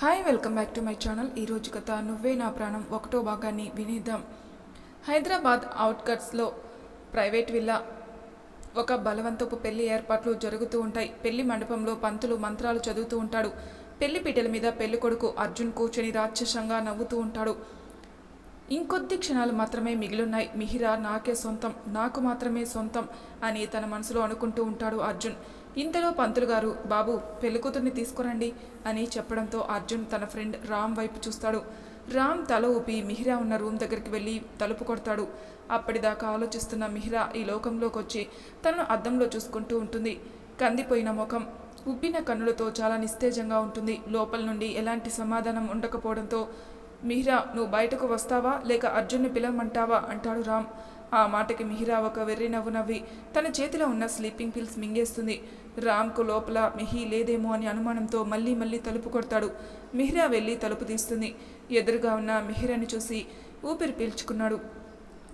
Hi welcome back to my channel ఈరోజు కథ నువ్వే నా ప్రాణం ఒకటో భాగాన్ని వినేద్దాం. హైదరాబాద్ అవుట్కట్స్లో ప్రైవేట్ విల్లా ఒక బలవంతపు పెళ్ళి ఏర్పాట్లు జరుగుతూ ఉంటాయి. పెళ్ళి మండపంలో పంతులు మంత్రాలు చదువుతూ ఉంటాడు. పెళ్ళి పీటల మీద పెళ్ళి కొడుకు అర్జున్ కూర్చొని రాక్షసంగా నవ్వుతూ ఉంటాడు. ఇంకొద్ది క్షణాలు మాత్రమే మిగిలున్నాయి. మిహిరా నాకే సొంతం నాకు మాత్రమే సొంతం అని తన మనసులో అనుకుంటూ ఉంటాడు అర్జున్. ఇంతలో పంతులు గారు బాబు పెళ్ళికూతుర్ని తీసుకురండి అని చెప్పడంతో అర్జున్ తన ఫ్రెండ్ రామ్ వైపు చూస్తాడు. రామ్ తల ఊపి మిహిరా ఉన్న రూమ్ దగ్గరికి వెళ్ళి తలుపు కొడతాడు. అప్పటిదాకా ఆలోచిస్తున్న మిహిరా ఈ లోకంలోకి వచ్చి తనను అద్దంలో చూసుకుంటూ ఉంటుంది. కందిపోయిన ముఖం ఉబ్బిన కన్నులతో చాలా నిస్తేజంగా ఉంటుంది. లోపల నుండి ఎలాంటి సమాధానం ఉండకపోవడంతో మిహిరా నువ్వు బయటకు వస్తావా? లేక అర్జున్ని పిలవమంటావా? అంటాడు రామ్. ఆ మాటకి మిహిరా ఒక వెర్రి నవ్వు నవ్వి తన చేతిలో ఉన్న స్లీపింగ్ పిల్స్ మింగేస్తుంది. రామ్కు లోపల మిహి లేదేమో అని అనుమానంతో మళ్ళీ మళ్ళీ తలుపు కొడతాడు. మిహిరా వెళ్ళి తలుపు తీస్తుంది. ఎదురుగా ఉన్న మిహిరాని చూసి ఊపిరి పీల్చుకున్నాడు.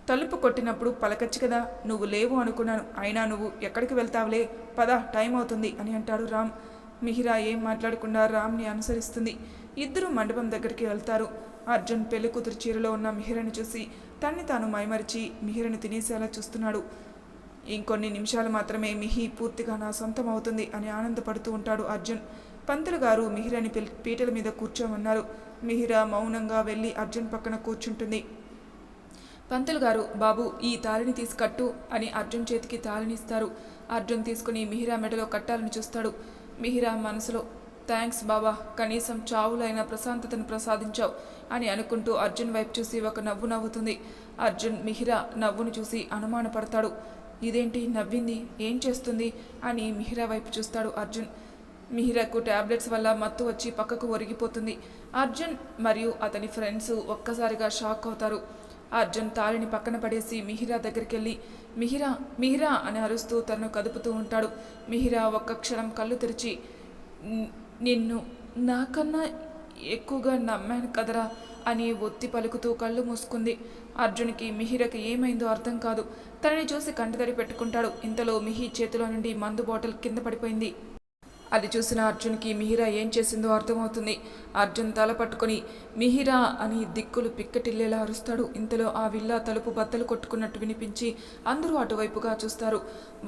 తలుపు కొట్టినప్పుడు పలకచ్చు కదా నువ్వు లేవు అనుకున్నాను. అయినా నువ్వు ఎక్కడికి వెళ్తావులే? పద టైం అవుతుంది అని అంటాడు రామ్. మిహిరా ఏం మాట్లాడకుండా రామ్ని అనుసరిస్తుంది. ఇద్దరు మండపం దగ్గరికి వెళ్తారు. అర్జున్ పెళ్ళి కూతురు చీరలో ఉన్న మిహిరని చూసి తన్ని తాను మైమరిచి మిహిరని తినేసేలా చూస్తున్నాడు. ఇంకొన్ని నిమిషాలు మాత్రమే మిహి పూర్తిగా నా సొంతం అవుతుంది అని ఆనందపడుతూ ఉంటాడు అర్జున్. పంతులు గారు మిహిరని పీటల మీద కూర్చోమన్నారు. మిహిర మౌనంగా వెళ్ళి అర్జున్ పక్కన కూర్చుంటుంది. పంతులు గారు బాబు ఈ తాళిని తీసుకట్టు అని అర్జున్ చేతికి తాళిని ఇస్తారు అర్జున్ తీసుకుని మిహిరా మెడలో కట్టాలని చూస్తాడు. మిహిరా మనసులో థ్యాంక్స్ బాబా కనీసం చావులైన ప్రశాంతతను ప్రసాదించావు అని అనుకుంటూ అర్జున్ వైపు చూసి ఒక నవ్వు నవ్వుతుంది. అర్జున్ మిహిరా నవ్వును చూసి అనుమానపడతాడు. ఇదేంటి? నవ్వింది? ఏం చేస్తుంది? అని మిహిరా వైపు చూస్తాడు అర్జున్. మిహిరాకు టాబ్లెట్స్ వల్ల మత్తు వచ్చి పక్కకు ఒరిగిపోతుంది. అర్జున్ మరియు అతని ఫ్రెండ్స్ ఒక్కసారిగా షాక్ అవుతారు. అర్జున్ తాళిని పక్కన పడేసి మిహిరా దగ్గరికి వెళ్ళి మిహిరా మిహిరా అని అరుస్తూ తనను కదుపుతూ ఉంటాడు. మిహిరా ఒక్క క్షణం కళ్ళు తెరిచి నిన్ను నాకన్నా ఎక్కువగా నమ్మాను కదరా అని ఒత్తి పలుకుతూ కళ్ళు మూసుకుంది. అర్జున్కి మిహిరకి ఏమైందో అర్థం కాదు. తనని చూసి కంటతడి పెట్టుకుంటాడు. ఇంతలో మిహి చేతిలో నుండి మందు బాటిల్ కింద పడిపోయింది. అది చూసిన అర్జున్కి మిహిరా ఏం చేసిందో అర్థమవుతుంది. అర్జున్ తల పట్టుకొని మిహిరా అని దిక్కులు పిక్కటిల్లేలా అరుస్తాడు. ఇంతలో ఆ విల్లా తలుపు బద్దలు కొట్టుకున్నట్టు వినిపించి అందరూ అటువైపుగా చూస్తారు.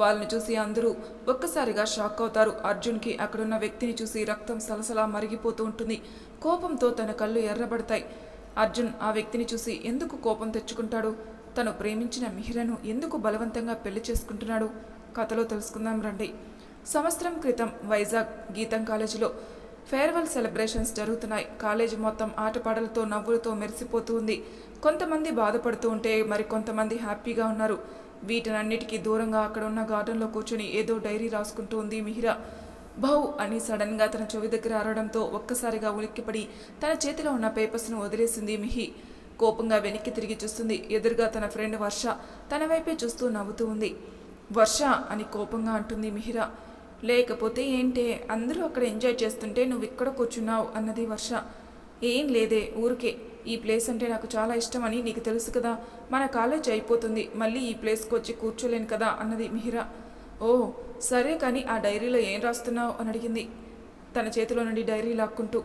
వాళ్ళని చూసి అందరూ ఒక్కసారిగా షాక్ అవుతారు. అర్జున్కి అక్కడున్న వ్యక్తిని చూసి రక్తం సలసలా మరిగిపోతూ ఉంటుంది. కోపంతో తన కళ్ళు ఎర్రబడతాయి. అర్జున్ ఆ వ్యక్తిని చూసి ఎందుకు కోపం తెచ్చుకుంటాడు? తను ప్రేమించిన మిహిరను ఎందుకు బలవంతంగా పెళ్ళి చేసుకుంటున్నాడు? కథలో తెలుసుకుందాం రండి. సంవత్సరం క్రితం వైజాగ్ గీతం కాలేజీలో ఫేర్వెల్ సెలబ్రేషన్స్ జరుగుతున్నాయి. కాలేజీ మొత్తం ఆటపాటలతో నవ్వులతో మెరిసిపోతూ ఉంది. కొంతమంది బాధపడుతూ ఉంటే మరి కొంతమంది హ్యాపీగా ఉన్నారు. వీటినన్నిటికీ దూరంగా అక్కడ ఉన్న గార్డెన్లో కూర్చొని ఏదో డైరీ రాసుకుంటూ ఉంది మిహిరా. బహు అని సడన్గా తన చెవి దగ్గర అరవడంతో ఒక్కసారిగా ఉలిక్కిపడి తన చేతిలో ఉన్న పేపర్స్ను వదిలేసింది మిహి. కోపంగా వెనక్కి తిరిగి చూస్తుంది. ఎదురుగా తన ఫ్రెండ్ వర్ష తన వైపే చూస్తూ నవ్వుతూ ఉంది. వర్ష అని కోపంగా అంటుంది మిహిరా. లేకపోతే ఏంటే? అందరూ అక్కడ ఎంజాయ్ చేస్తుంటే నువ్వు ఇక్కడ కూర్చున్నావు అన్నది వర్ష. ఏం లేదే ఊరికే. ఈ ప్లేస్ అంటే నాకు చాలా ఇష్టమని నీకు తెలుసు కదా. మన కాలేజ్ అయిపోతుంది మళ్ళీ ఈ ప్లేస్కి వచ్చి కూర్చోలేను కదా అన్నది మిహిరా. ఓ సరే కానీ ఆ డైరీలో ఏం రాస్తున్నావు? అని అడిగింది. తన చేతిలో నుండి డైరీ లాక్కుంటూ.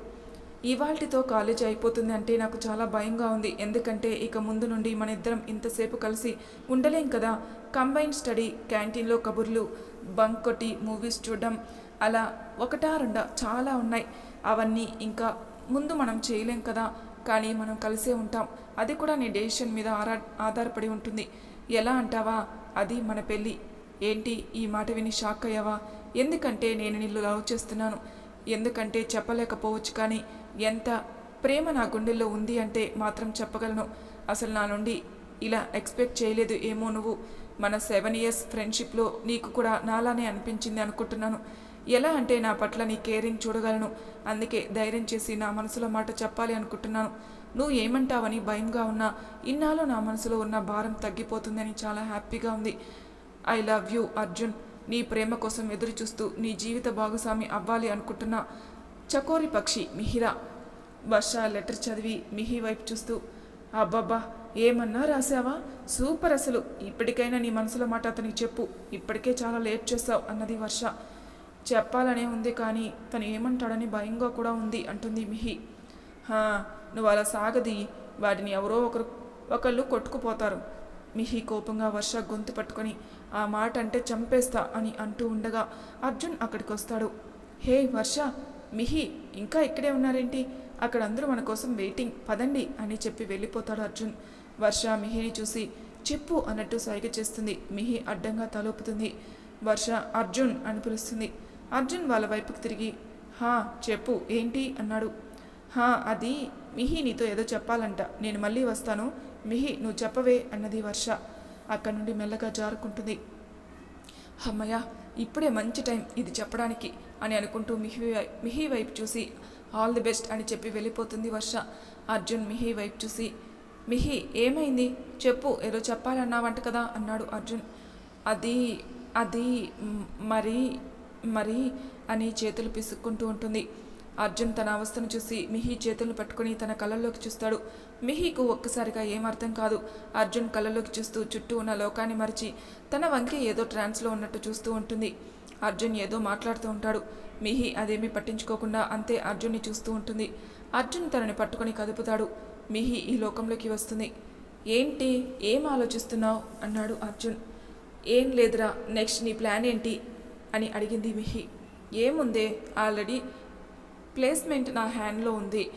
ఇవాల్టితో కాలేజీ అయిపోతుంది అంటే నాకు చాలా భయంగా ఉంది. ఎందుకంటే ఇక ముందు నుండి మన ఇద్దరం ఇంతసేపు కలిసి ఉండలేం కదా. కంబైన్ స్టడీ క్యాంటీన్లో కబుర్లు బంక్ కొట్టి మూవీస్ చూడడం అలా ఒకటా రెండా చాలా ఉన్నాయి. అవన్నీ ఇంకా ముందు మనం చేయలేం కదా. కానీ మనం కలిసే ఉంటాం. అది కూడా నీ డెసిషన్ మీద ఆరా ఆధారపడి ఉంటుంది. ఎలా అంటావా? అది మన పెళ్ళి. ఏంటి? ఈ మాట విని షాక్ అయ్యావా? ఎందుకంటే నేను నిన్ను లవ్ చేస్తున్నాను. ఎందుకంటే చెప్పలేకపోవచ్చు కానీ ఎంత ప్రేమ నా గుండెల్లో ఉంది అంటే మాత్రం చెప్పగలను. అసలు నా నుండి ఇలా ఎక్స్పెక్ట్ చేయలేదు. ఏమో నువ్వు మన సెవెన్ ఇయర్స్ ఫ్రెండ్షిప్లో నీకు కూడా నాలానే అనిపించింది అనుకుంటున్నాను. ఎలా అంటే నా పట్ల నీ కేరింగ్ చూడగలను. అందుకే ధైర్యం చేసి నా మనసులో మాట చెప్పాలి అనుకుంటున్నాను. నువ్వు ఏమంటావని భయంగా ఉన్నా ఇన్నాళ్ళు నా మనసులో ఉన్న భారం తగ్గిపోతుందని చాలా హ్యాపీగా ఉంది. I love you Arjun. నీ ప్రేమ కోసం ఎదురు చూస్తూ నీ జీవిత భాగస్వామి అవ్వాలి అనుకుంటున్నా. చకోరి పక్షి మిహిరా. వర్ష లెటర్ చదివి మిహి వైపు చూస్తూ అబ్బబ్బా ఏమన్నా రాసావా సూపర్ అసలు. ఇప్పటికైనా నీ మనసులో మాట అతనికి చెప్పు. ఇప్పటికే చాలా లేట్ చేస్తావు అన్నది వర్ష. చెప్పాలనే ఉంది కానీ తను ఏమంటాడని భయంగా కూడా ఉంది అంటుంది మిహి. హా నువ్వు అలా సాగది. వాటిని ఎవరో ఒకరు ఒకళ్ళు కొట్టుకుపోతారు. మిహి కోపంగా వర్ష గొంతు పట్టుకొని ఆ మాట అంటే చంపేస్తా అని అంటూ ఉండగా అర్జున్ అక్కడికి వస్తాడు హే వర్ష మిహి ఇంకా ఇక్కడే ఉన్నారేంటి? అక్కడ అందరూ మన కోసం వెయిటింగ్ పదండి అని చెప్పి వెళ్ళిపోతాడు అర్జున్. వర్ష మిహిని చూసి చెప్పు అన్నట్టు సైగ చేస్తుంది. మిహి అడ్డంగా తలోపుతుంది. వర్ష అర్జున్ అని పిలుస్తుంది. అర్జున్ వాళ్ళ వైపుకు తిరిగి హా చెప్పు ఏంటి? అన్నాడు. హా అది మిహి నీతో ఏదో చెప్పాలంట. నేను మళ్ళీ వస్తాను. మిహి నువ్వు చెప్పవే అన్నది వర్ష. అక్కడి నుండి మెల్లగా జారుకుంటుంది. అమ్మయ్య ఇప్పుడే మంచి టైం ఇది చెప్పడానికి. అని అనుకుంటూ మిహి వై- మిహి వైపు చూసి ఆల్ ది బెస్ట్ అని చెప్పి వెళ్ళిపోతుంది వర్ష. అర్జున్ మిహి వైపు చూసి మిహి ఏమైంది? చెప్పు ఏదో చెప్పాలన్నావంట కదా అన్నాడు అర్జున్. అది అది మరి మరి అని చేతులు పిసుక్కుంటూ ఉంటుంది. అర్జున్ తన అవస్థను చూసి మిహి చేతులను పట్టుకొని తన కళ్ళల్లోకి చూస్తాడు. మిహికు ఒక్కసారిగా ఏమర్థం కాదు. అర్జున్ కళ్ళలోకి చూస్తూ చుట్టూ ఉన్న లోకాన్ని మరిచి తన వంకే ఏదో ట్రాన్స్లో ఉన్నట్టు చూస్తూ ఉంటుంది. అర్జున్ ఏదో మాట్లాడుతూ ఉంటాడు. మిహి అదేమీ పట్టించుకోకుండా అంతే అర్జున్ని చూస్తూ ఉంటుంది. అర్జున్ తనని పట్టుకొని కదుపుతాడు. మిహి ఈ లోకంలోకి వస్తుంది. ఏంటి? ఏం ఆలోచిస్తున్నావు? అన్నాడు అర్జున్. ఏం లేదురా నెక్స్ట్ నీ ప్లాన్ ఏంటి? అని అడిగింది మిహి. ఏముందే ఆల్రెడీ ప్లేస్మెంట్ నా హ్యాండ్లో ఉంది.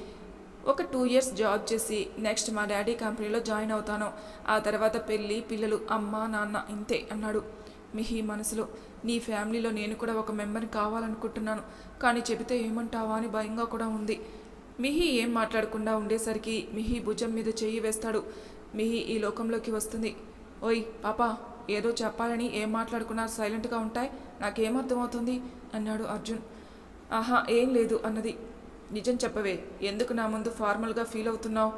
ఒక టూ ఇయర్స్ జాబ్ చేసి నెక్స్ట్ మా డాడీ కంపెనీలో జాయిన్ అవుతాను. ఆ తర్వాత పెళ్ళి పిల్లలు అమ్మ నాన్న ఇంతే అన్నాడు. మిహి మనసులో నీ ఫ్యామిలీలో నేను కూడా ఒక మెంబర్ని కావాలనుకుంటున్నాను. కానీ చెబితే ఏమంటావా అని భయంగా కూడా ఉంది. మిహి ఏం మాట్లాడకుండా ఉండేసరికి మిహి భుజం మీద చెయ్యి వేస్తాడు. మిహి ఈ లోకంలోకి వస్తుంది. ఓయ్ పాపా ఏదో చెప్పాలని ఏం మాట్లాడుకున్నా సైలెంట్గా ఉంటాయి? నాకేమర్థమవుతుంది? అన్నాడు అర్జున్. ఆహా ఏం లేదు అన్నది. నిజం చెప్పవే. ఎందుకు నా ముందు ఫార్మల్గా ఫీల్ అవుతున్నావు?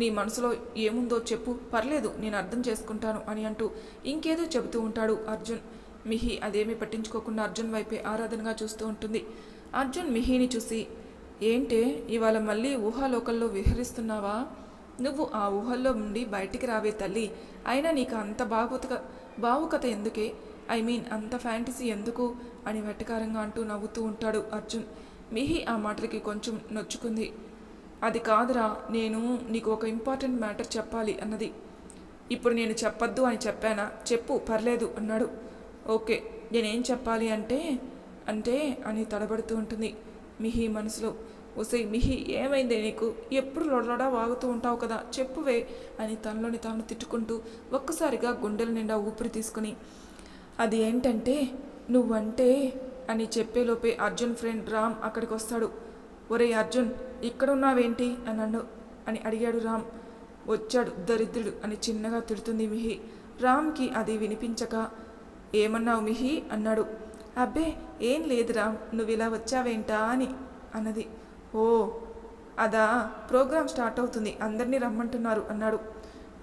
నీ మనసులో ఏముందో చెప్పు. పర్లేదు నేను అర్థం చేసుకుంటాను అని అంటూ ఇంకేదో చెబుతూ ఉంటాడు అర్జున్. మిహి అదేమీ పట్టించుకోకుండా అర్జున్ వైపే ఆరాధనగా చూస్తూ ఉంటుంది. అర్జున్ మిహిని చూసి ఏంటే ఇవాళ మళ్ళీ ఊహాలోకల్లో విహరిస్తున్నావా? నువ్వు ఆ ఊహల్లో నుండి బయటికి రావే తల్లి. అయినా నీకు అంత బాగోత భావుకత ఎందుకే? ఐ మీన్ అంత ఫ్యాంటసీ ఎందుకు? అని వెటకారంగా అంటూ నవ్వుతూ ఉంటాడు అర్జున్. మిహి ఆ మాటలకి కొంచెం నొచ్చుకుంది. అది కాదురా నేను నీకు ఒక ఇంపార్టెంట్ మ్యాటర్ చెప్పాలి అన్నది. ఇప్పుడు నేను చెప్పొద్దు అని చెప్పానా? చెప్పు పర్లేదు అన్నాడు. ఓకే నేనేం చెప్పాలి అంటే అంటే అని తడబడుతూ ఉంటుంది మిహి మనసులో. ఒసే మిహి ఏమైంది నీకు? ఎప్పుడు లొడలొడా వాగుతూ ఉంటావు కదా చెప్పువే అని తనలోని తాను తిట్టుకుంటూ ఒక్కసారిగా గుండెల నిండా ఊపిరి తీసుకుని అది ఏంటంటే నువ్వంటే అని చెప్పేలోపే అర్జున్ ఫ్రెండ్ రామ్ అక్కడికి వస్తాడు ఒరే అర్జున్ ఇక్కడున్నావేంటి? అని అన్నాడు. అని అడిగాడు రామ్. వచ్చాడు దరిద్రుడు అని చిన్నగా తిడుతుంది మిహి. రామ్కి అది వినిపించక ఏమన్నావు మిహి? అన్నాడు. అబ్బే ఏం లేదు రామ్. నువ్వు ఇలా వచ్చావేంటా? అని అన్నది. ఓ అదా. ప్రోగ్రాం స్టార్ట్ అవుతుంది. అందరినీ రమ్మంటున్నారు అన్నాడు.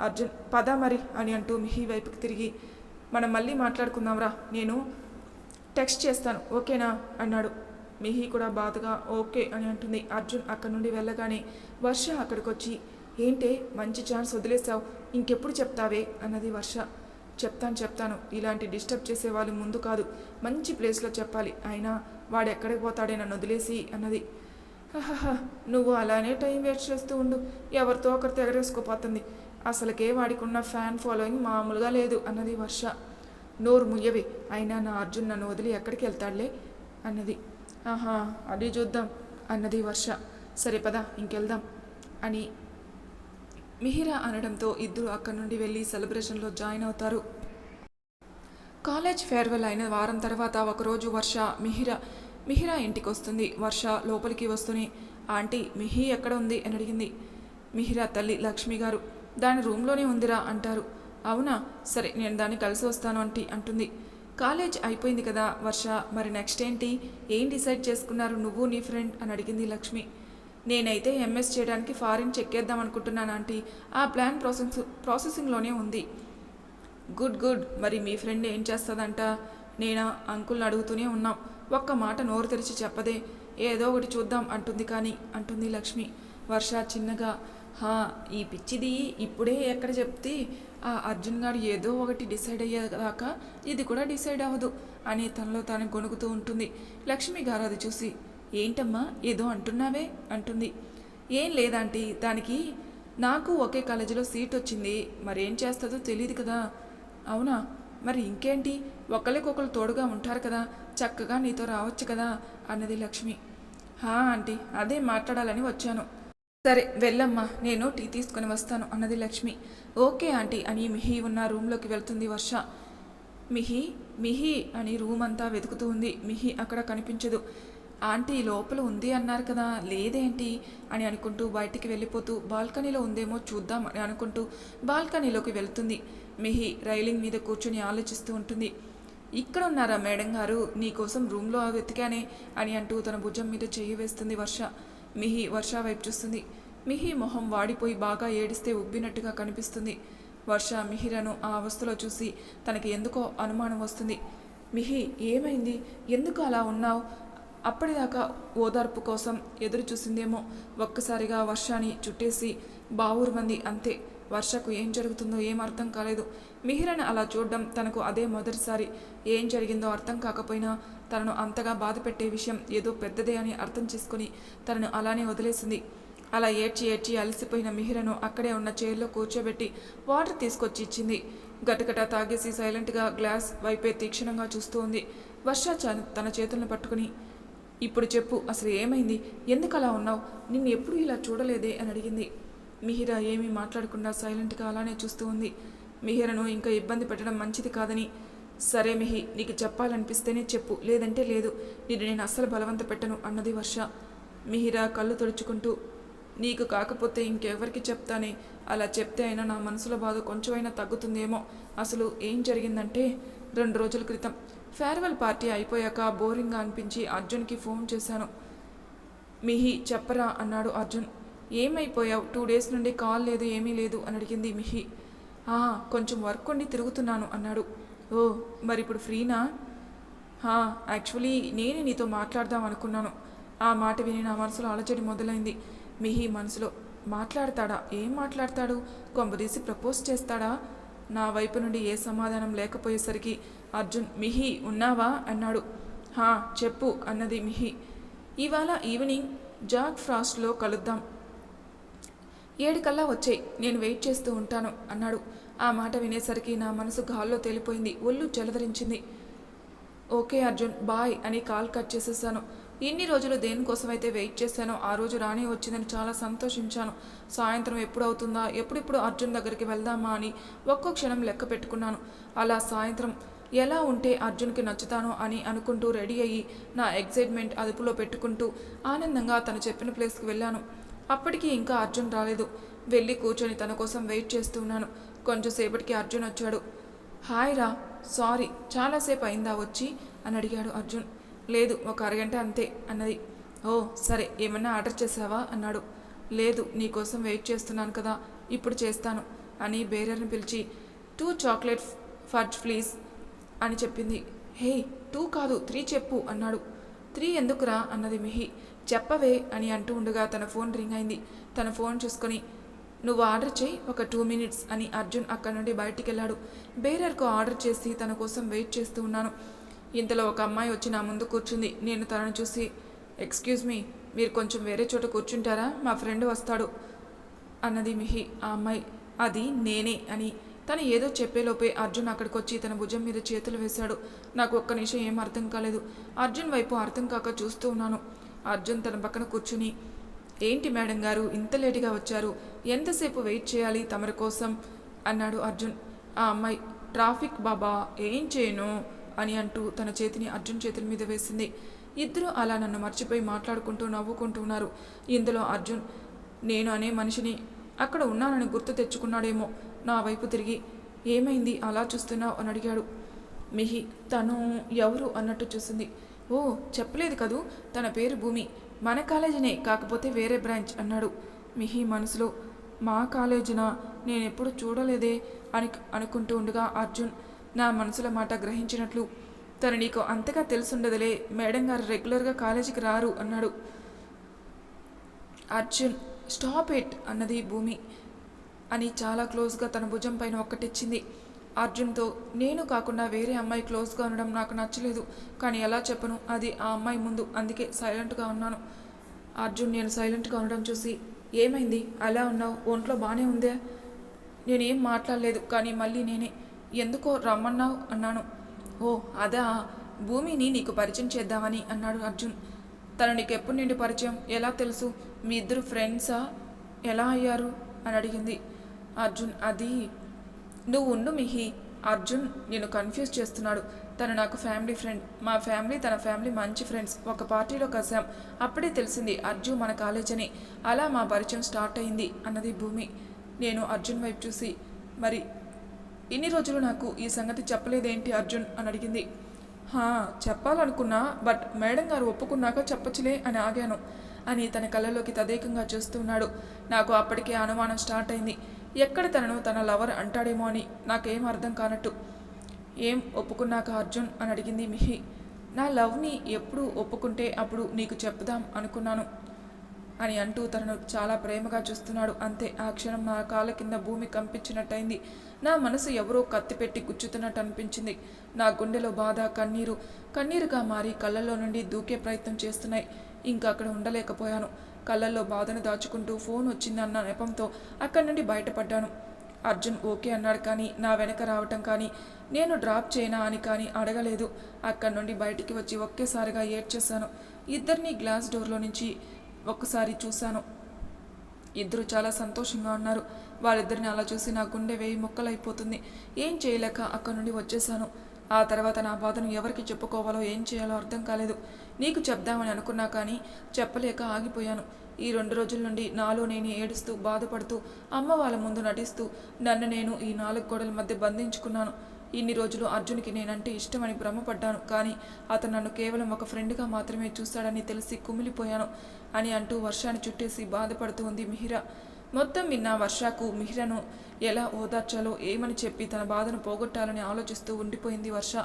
అర్జున్ పద మరి అని అంటూ మిహి వైపుకి తిరిగి మనం మళ్ళీ మాట్లాడుకుందాంరా నేను టెక్స్ట్ చేస్తాను. ఓకేనా? అన్నాడు. మిహి కూడా బాధగా ఓకే అని అంటుంది. అర్జున్ అక్కడి నుండి వెళ్ళగానే వర్ష అక్కడికి వచ్చి ఏంటే మంచి ఛాన్స్ వదిలేసావు ఇంకెప్పుడు చెప్తావే? అన్నది వర్ష. చెప్తాను చెప్తాను ఇలాంటి డిస్టర్బ్ చేసే వాళ్ళు ముందు కాదు మంచి ప్లేస్లో చెప్పాలి. అయినా వాడు ఎక్కడికి పోతాడే నన్ను వదిలేసి? అన్నది. నువ్వు అలానే టైం వేస్ట్ చేస్తూ ఉండు ఎవరితో ఒకరితో ఎగరేసుకోపోతుంది అసలుకే వాడికున్న ఫ్యాన్ ఫాలోయింగ్ మామూలుగా లేదు అన్నది వర్ష. నోరు ముయ్యవి అయినా నా అర్జున్ నన్ను వదిలి ఎక్కడికి వెళ్తాడులే? అన్నది. ఆహా అది చూద్దాం. అన్నది వర్ష. సరే పద ఇంకెళ్దాం అని మిహిరా అనడంతో ఇద్దరు అక్కడి నుండి వెళ్ళి సెలబ్రేషన్లో జాయిన్ అవుతారు. కాలేజ్ ఫేర్వెల్ అయిన వారం తర్వాత ఒకరోజు వర్ష మిహిర మిహిరా ఇంటికి వస్తుంది వర్ష లోపలికి వస్తూనే ఆంటీ మిహి ఎక్కడ ఉంది అని అడిగింది. మిహిరా తల్లి లక్ష్మి గారు దాని రూమ్లోనే ఉందిరా అంటారు. అవునా? సరే నేను దాన్ని కలిసి వస్తాను అంటీ అంటుంది. కాలేజ్ అయిపోయింది కదా వర్ష మరి నెక్స్ట్ ఏంటి? ఏం డిసైడ్ చేసుకున్నారు నువ్వు నీ ఫ్రెండ్ అని అడిగింది లక్ష్మి. నేనైతే ఎంఎస్ చేయడానికి ఫారిన్ చెక్కేద్దాం అనుకుంటున్నాను ఆంటీ. ఆ ప్లాన్ ప్రాసెస్ ప్రాసెసింగ్లోనే ఉంది. గుడ్ గుడ్ మరి మీ ఫ్రెండ్ ఏం చేస్తుందంట? నేను? అంకుల్ని అడుగుతూనే ఉన్నాం. ఒక్క మాట నోరు తెరిచి చెప్పదే. ఏదో ఒకటి చూద్దాం అంటుంది కానీ అంటుంది లక్ష్మి. వర్ష చిన్నగా హా ఈ పిచ్చిది ఇప్పుడే ఎక్కడ చెప్తే ఆ అర్జున్ గారు ఏదో ఒకటి డిసైడ్ అయ్యేదాకా ఇది కూడా డిసైడ్ అవ్వదు అని తనలో తాను గొణుగుతూ ఉంటుంది. లక్ష్మి గారు అది చూసి ఏంటమ్మా ఏదో అంటున్నావే? అంటుంది. ఏం లేదంటీ దానికి నాకు ఒకే కాలేజీలో సీట్ వచ్చింది. మరేం చేస్తుందో తెలియదు కదా. అవునా? మరి ఇంకేంటి? ఒకరికొకరు తోడుగా ఉంటారు కదా. చక్కగా నీతో రావచ్చు కదా అన్నది లక్ష్మి. హా ఆంటీ అదే మాట్లాడాలని వచ్చాను. సరే వెళ్ళమ్మా నేను టీ తీసుకొని వస్తాను అన్నది లక్ష్మి. ఓకే ఆంటీ అని మిహి ఉన్న రూమ్లోకి వెళ్తుంది వర్ష. మిహి మిహి అని రూమ్ అంతా వెతుకుతూ ఉంది. మిహి అక్కడ కనిపించదు. ఆంటీ లోపల ఉంది అన్నారు కదా లేదేంటి అని అనుకుంటూ బయటికి వెళ్ళిపోతూ బాల్కనీలో ఉందేమో చూద్దాం అని అనుకుంటూ బాల్కనీలోకి వెళ్తుంది. మిహి రైలింగ్ మీద కూర్చొని ఆలోచిస్తూ ఉంటుంది. ఇక్కడ ఉన్నారా మేడం గారు? నీకోసం రూమ్లో వెతికానే అని అంటూ తన భుజం మీద చెయ్యి వేస్తుంది వర్ష. మిహి వర్ష వైపు చూస్తుంది. మిహి మొహం వాడిపోయి బాగా ఏడిస్తే ఉబ్బినట్టుగా కనిపిస్తుంది. వర్ష మిహిరను ఆ అవస్థలో చూసి తనకి ఎందుకో అనుమానం వస్తుంది. మిహి ఏమైంది? ఎందుకు అలా ఉన్నావు? అప్పటిదాకా ఓదార్పు కోసం ఎదురు చూసిందేమో ఒక్కసారిగా వర్షాన్ని చుట్టేసి బావురు మంది అంతే. వర్షకు ఏం జరుగుతుందో ఏం అర్థం కాలేదు. మిహిరను అలా చూడడం తనకు అదే మొదటిసారి. ఏం జరిగిందో అర్థం కాకపోయినా తనను అంతగా బాధ పెట్టే విషయం ఏదో పెద్దదే అని అర్థం చేసుకుని తనను అలానే వదిలేసింది. అలా ఏడ్చి ఏడ్చి అలసిపోయిన మిహిరను అక్కడే ఉన్న చైర్లో కూర్చోబెట్టి వాటర్ తీసుకొచ్చి ఇచ్చింది. గటగట తాగేసి సైలెంట్గా గ్లాస్ వైపే తీక్షణంగా చూస్తూ ఉంది. వర్ష చ- తన చేతులను పట్టుకుని ఇప్పుడు చెప్పు అసలు ఏమైంది? ఎందుకు అలా ఉన్నావు? నిన్ను ఎప్పుడు ఇలా చూడలేదే? అని అడిగింది. మిహిర ఏమీ మాట్లాడకుండా సైలెంట్గా అలానే చూస్తూ ఉంది. మిహిరను ఇంకా ఇబ్బంది పెట్టడం మంచిది కాదని. సరే మిహి నీకు చెప్పాలనిపిస్తేనే చెప్పు లేదంటే లేదు. నిన్ను నేను అస్సలు బలవంత పెట్టను అన్నది వర్ష. మిహిర కళ్ళు తుడుచుకుంటూ నీకు కాకపోతే ఇంకెవరికి చెప్తానే? అలా చెప్తే అయినా నా మనసులో బాధ కొంచెమైనా తగ్గుతుందేమో. అసలు ఏం జరిగిందంటే రెండు రోజుల క్రితం. ఫేర్వెల్ పార్టీ అయిపోయాక బోరింగ్గా అనిపించి అర్జున్కి ఫోన్ చేశాను. మిహి చెప్పరా అన్నాడు అర్జున్. ఏమైపోయావు? టూ డేస్ నుండి కాల్ లేదు ఏమీ లేదు అని అడిగింది మిహి. "ఆ, కొంచెం వర్క్ ఉండి తిరుగుతున్నాను అన్నాడు. ఓ మరి ఇప్పుడు ఫ్రీనా? "హా, యాక్చువల్లీ నేనే నీతో మాట్లాడదాం అనుకున్నాను. ఆ మాట విని నా మనసులో అలజడి మొదలైంది. మిహి మనసులో మాట్లాడతాడా? ఏం మాట్లాడతాడు? కొంపదీసి ప్రపోజ్ చేస్తాడా? నా వైపు నుండి ఏ సమాధానం లేకపోయేసరికి అర్జున్ మిహి ఉన్నావా? అన్నాడు. హా చెప్పు అన్నది మిహి. ఇవాళ ఈవినింగ్ జాక్ ఫ్రాస్ట్లో కలుద్దాం. ఏడుకల్లా వచ్చాయి నేను వెయిట్ చేస్తూ ఉంటాను అన్నాడు. ఆ మాట వినేసరికి నా మనసు గాల్లో తేలిపోయింది ఒళ్ళు జలధరించింది ఓకే అర్జున్ బాయ్ అని కాల్ కట్ చేసేసాను. ఇన్ని రోజులు దేనికోసమైతే వెయిట్ చేశానో ఆ రోజు రాణి వచ్చిందని చాలా సంతోషించాను. సాయంత్రం ఎప్పుడు అవుతుందా ఎప్పుడిప్పుడు అర్జున్ దగ్గరికి వెళ్దామా అని ఒక్కో క్షణం లెక్క పెట్టుకున్నాను. అలా సాయంత్రం ఎలా ఉంటే అర్జున్కి నచ్చుతానో అని అనుకుంటూ రెడీ అయ్యి నా ఎగ్జైట్మెంట్ అదుపులో పెట్టుకుంటూ ఆనందంగా తను చెప్పిన ప్లేస్కి వెళ్ళాను. అప్పటికి ఇంకా అర్జున్ రాలేదు. వెళ్ళి కూర్చొని తన కోసం వెయిట్ చేస్తున్నాను కొంచెంసేపటికి అర్జున్ వచ్చాడు. హాయ్ రా సారీ చాలాసేపు అయిందా వచ్చి? అని అడిగాడు అర్జున్. లేదు ఒక అరగంట అంతే అన్నది. ఓ సరే ఏమన్నా ఆర్డర్ చేసావా? అన్నాడు. లేదు నీకోసం వెయిట్ చేస్తున్నాను కదా ఇప్పుడు చేస్తాను అని బేరర్ని పిలిచి టూ చాక్లెట్ ఫడ్జ్ ప్లీజ్ అని చెప్పింది. హే టూ కాదు త్రీ చెప్పు అన్నాడు. త్రీ ఎందుకురా? అన్నది మిహి. చెప్పవే అని అంటూ ఉండగా తన ఫోన్ రింగ్ అయింది. తన ఫోన్ చూసుకొని నువ్వు ఆర్డర్ చేయి ఒక టూ మినిట్స్ అని అర్జున్ అక్కడి నుండి బయటికి వెళ్ళాడు బేరర్కు ఆర్డర్ చేసి తన కోసం వెయిట్ చేస్తూ ఉన్నాను. ఇంతలో ఒక అమ్మాయి వచ్చి నా ముందు కూర్చుంది. నేను తనను చూసి ఎక్స్క్యూజ్ మీ మీరు కొంచెం వేరే చోట కూర్చుంటారా? మా ఫ్రెండ్ వస్తాడు అన్నది మిహి. ఆ అమ్మాయి అది నేనే అని తను ఏదో చెప్పేలోపే అర్జున్ అక్కడికి వచ్చి తన భుజం మీద చేతులు వేశాడు. నాకు ఒక్క నిమిషం ఏం అర్థం కాలేదు. అర్జున్ వైపు అర్థం కాక చూస్తూ ఉన్నాను. అర్జున్ తన పక్కన కూర్చుని ఏంటి మేడం గారు ఇంత లేటుగా వచ్చారు? ఎంతసేపు వెయిట్ చేయాలి తమరి కోసం? అన్నాడు అర్జున్. ఆ అమ్మాయి ట్రాఫిక్ బాబా ఏం చేయను? అని అంటూ తన చేతిని అర్జున్ చేతుల మీద వేసింది. ఇద్దరూ అలా నన్ను మర్చిపోయి మాట్లాడుకుంటూ నవ్వుకుంటున్నారు ఇందులో అర్జున్ నేను అనే మనిషిని అక్కడ ఉన్నానని గుర్తు తెచ్చుకున్నాడేమో నా వైపు తిరిగి. ఏమైంది? అలా చూస్తున్నావు? అని అడిగాడు. మిహి తను ఎవరు? అన్నట్టు చూసింది. ఓ చెప్పలేదు కదూ తన పేరు భూమి. మన కాలేజీనే కాకపోతే వేరే బ్రాంచ్ అన్నాడు మిహి మనసులో. మా కాలేజీనా? నేనెప్పుడు చూడలేదే అని అనుకుంటూ ఉండగా అర్జున్ నా మనసుల మాట గ్రహించినట్లు. తను నీకు అంతగా తెలుసుండదులే మేడం గారు రెగ్యులర్గా కాలేజీకి రారు అన్నాడు. అర్జున్ స్టాప్ ఇట్ అన్నది భూమి అని చాలా క్లోజ్గా తన భుజం పైన ఒక్కటిచ్చింది. అర్జున్తో నేను కాకుండా వేరే అమ్మాయి క్లోజ్గా ఉండడం నాకు నచ్చలేదు కానీ ఎలా చెప్పను అది ఆ అమ్మాయి ముందు అందుకే సైలెంట్గా ఉన్నాను. అర్జున్ నేను సైలెంట్గా ఉండడం చూసి ఏమైంది? అలా ఉన్నావు ఒంట్లో బాగానే ఉందే? నేనేం మాట్లాడలేదు కానీ మళ్ళీ నేనే ఎందుకో రమ్మన్నావు? అన్నాను. ఓ అదా భూమిని నీకు పరిచయం చేద్దామని అన్నాడు అర్జున్. తను నీకు ఎప్పుడు నుండి పరిచయం ఎలా తెలుసు? మీ ఇద్దరు ఫ్రెండ్సా? ఎలా అయ్యారు? అని అడిగింది. అర్జున్ అది నువ్వు ఉండు మిహి. అర్జున్ నేను కన్ఫ్యూజ్ చేస్తున్నాడు. తను నాకు ఫ్యామిలీ ఫ్రెండ్ మా ఫ్యామిలీ తన ఫ్యామిలీ మంచి ఫ్రెండ్స్ ఒక పార్టీలో కలిసాం. అప్పుడే తెలిసింది అర్జున్ మన కాలేజ్ అని. అలా మా పరిచయం స్టార్ట్ అయింది అన్నది భూమి. నేను అర్జున్ వైపు చూసి మరి ఇన్ని రోజులు నాకు ఈ సంగతి చెప్పలేదేంటి అర్జున్? అని అడిగింది. హా చెప్పాలనుకున్నా బట్ మేడం గారు ఒప్పుకున్నాక చెప్పచ్చులే అని ఆగాను. అని తన కళ్ళలోకి తదేకంగా చూస్తున్నాడు నాకు అప్పటికే అనుమానం స్టార్ట్ అయింది. ఎక్కడ తనను తన లవర్ అంటాడేమో అని నాకేం అర్థం కానట్టు. ఏం ఒప్పుకున్నాక అర్జున్ అని అడిగింది మిహి. నా లవ్ని ఎప్పుడు ఒప్పుకుంటే అప్పుడు నీకు చెప్దాం అనుకున్నాను అని అంటూ తనను చాలా ప్రేమగా చూస్తున్నాడు. అంతే ఆ క్షణం నా కాళ్ళ కింద భూమి కంపించినట్టయింది. నా మనసు ఎవరో కత్తి పెట్టి గుచ్చుతున్నట్టు అనిపించింది. నా గుండెలో బాధ కన్నీరు కన్నీరుగా మారి కళ్ళల్లో నుండి దూకే ప్రయత్నం చేస్తున్నాయి. ఇంకా అక్కడ ఉండలేకపోయాను. కళ్ళల్లో బాధను దాచుకుంటూ ఫోన్ వచ్చిందన్న నెపంతో అక్కడి నుండి బయటపడ్డాను. అర్జున్ ఓకే అన్నాడు కానీ నా వెనక రావటం కానీ నేను డ్రాప్ చేయనా అని కానీ అడగలేదు. అక్కడి నుండి బయటికి వచ్చి ఒకేసారిగా ఏడ్చేశాను. ఇద్దరిని గ్లాస్ డోర్లో నుంచి ఒక్కసారి చూశాను. ఇద్దరు చాలా సంతోషంగా ఉన్నారు. వాళ్ళిద్దరిని అలా చూసి నా గుండె వేయి మొక్కలైపోతుంది. ఏం చేయలేక అక్కడి నుండి వచ్చేసాను ఆ తర్వాత నా బాధను ఎవరికి చెప్పుకోవాలో ఏం చేయాలో అర్థం కాలేదు. నీకు చెప్దామని అనుకున్నా కానీ చెప్పలేక ఆగిపోయాను. ఈ రెండు రోజుల నుండి నాలో నేను ఏడుస్తూ బాధపడుతూ అమ్మ వాళ్ళ ముందు నటిస్తూ నన్ను నేను ఈ నాలుగు గోడల మధ్య బంధించుకున్నాను. ఇన్ని రోజులు అర్జున్కి నేనంటే ఇష్టమని భ్రమపడ్డాను. కానీ అతను నన్ను కేవలం ఒక ఫ్రెండ్గా మాత్రమే చూస్తాడని తెలిసి కుమిలిపోయాను అని అంటూ వర్షాన్ని చుట్టేసి బాధపడుతూ ఉంది మిహిరా. మొత్తం విన్న వర్షకు మిహిరను ఎలా ఓదార్చాలో ఏమని చెప్పి తన బాధను పోగొట్టాలని ఆలోచిస్తూ ఉండిపోయింది వర్ష.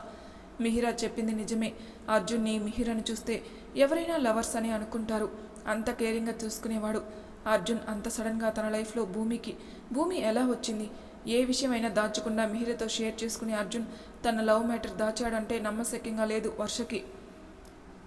మిహిర చెప్పింది నిజమే. అర్జున్ని మిహిరను చూస్తే ఎవరైనా లవర్స్ అని అనుకుంటారు. అంత కేరింగ్గా చూసుకునేవాడు. అర్జున్ అంత సడన్గా తన లైఫ్లో భూమికి భూమి ఎలా వచ్చింది? ఏ విషయమైనా దాచకుండా మిహిరతో షేర్ చేసుకునే అర్జున్ తన లవ్ మ్యాటర్ దాచాడంటే నమ్మశక్యంగా లేదు వర్షకి.